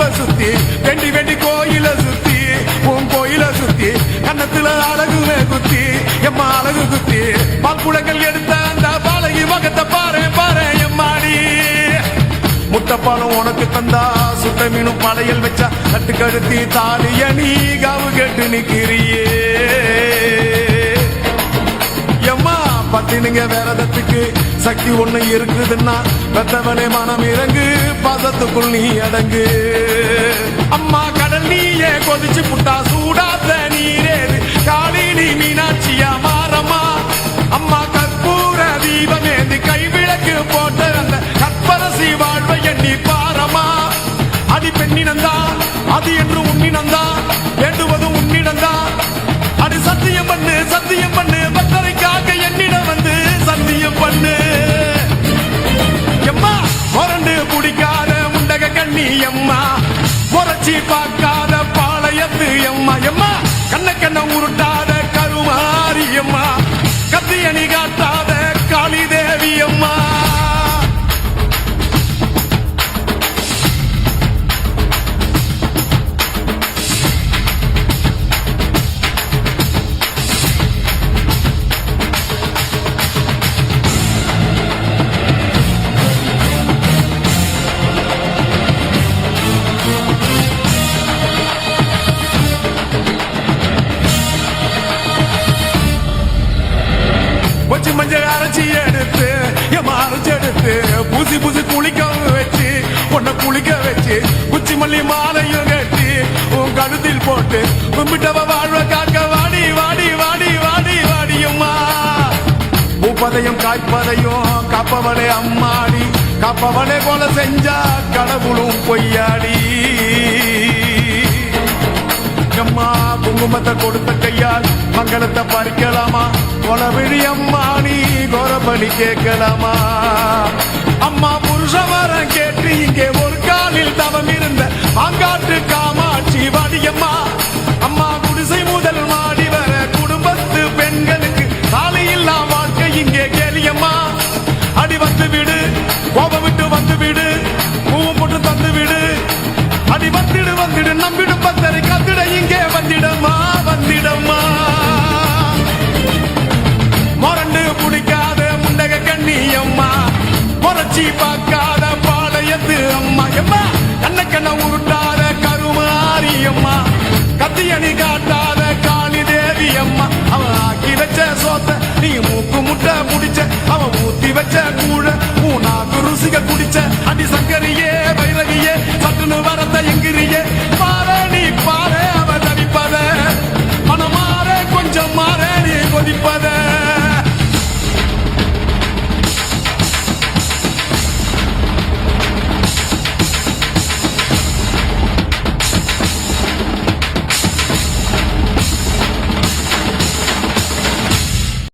இடுப்ப சுத்தி வெண்டி வெண்டி கோயில சுத்தி உன் கோயில சுத்தி கன்னத்துல அழகு குத்தி எம்மா அழகு குத்தி பால்குடங்கள் எடுத்த அந்த பாலகி மகத்தை பாரு பாரு எம்மாடி. முட்டப்பாலும் உனக்கு தந்தா சுட்ட மீனும் படையல் வச்சா கட்டு கழுத்தி தாலிய நீ காவு கேட்டு நிக்கிறியே. எம்மா பத்தினுங்க வேறதத்துக்கு சக்தி ஒண்ணு இருக்குதுன்னா பெத்தவனே மனம் இறங்கு. பாசத்துக்குள் நீ அடங்கு. அம்மா கடல் நீயே கொதிச்சு புட்டா சூடாத்த நீரேது காளி நீ மீனாட்சியா மாறம்மா. அம்மா கற்பூர தீபமேந்தி கைவிளக்கு போட்ட அந்த கற்பரசி வாழ்வை எண்ணி பாரமா அடி பெண்ணினந்தா அது என்று உண்ணினந்தா. கண்ணி அம்மா. முறைச்சி பார்க்காத பாளையத்து அம்மா. எம்மா கண்ண கண்ண உருட்டாத கருமாரி எம்மா கத்தியணி காட்டாத வச்சு மஞ்சள் அரைச்சி எடுத்து எம்மா அரைச்சி எடுத்து பூசி பூசி குளிக்க வச்சு உன்னை குளிக்க வச்சு குச்சி மல்லி மாலையும் கட்டி உன் கழுத்தில் போட்டு கும்பிட்டவ வாழ்வ காக்க வாடி வாடி வாடி வாடி வாடியம்மா பூப்பதையும் காய்ப்பதையும் காப்பவளே அம்மாடி காப்பவளே போல செஞ்சா கடவுளும் பொய்யாடி. அம்மா குங்குமத்தை கொடுத்த கையால் மங்களத்தை பறிக்கலாமா? கொலவிழி அம்மா நீ கோரபலி கேட்கலாமா? அம்மா புருஷவரம் கேட்டு இங்கே ஒரு காலில் தவம் இருந்த பார்க்காத பாளையத்து அம்மா. எம்மா?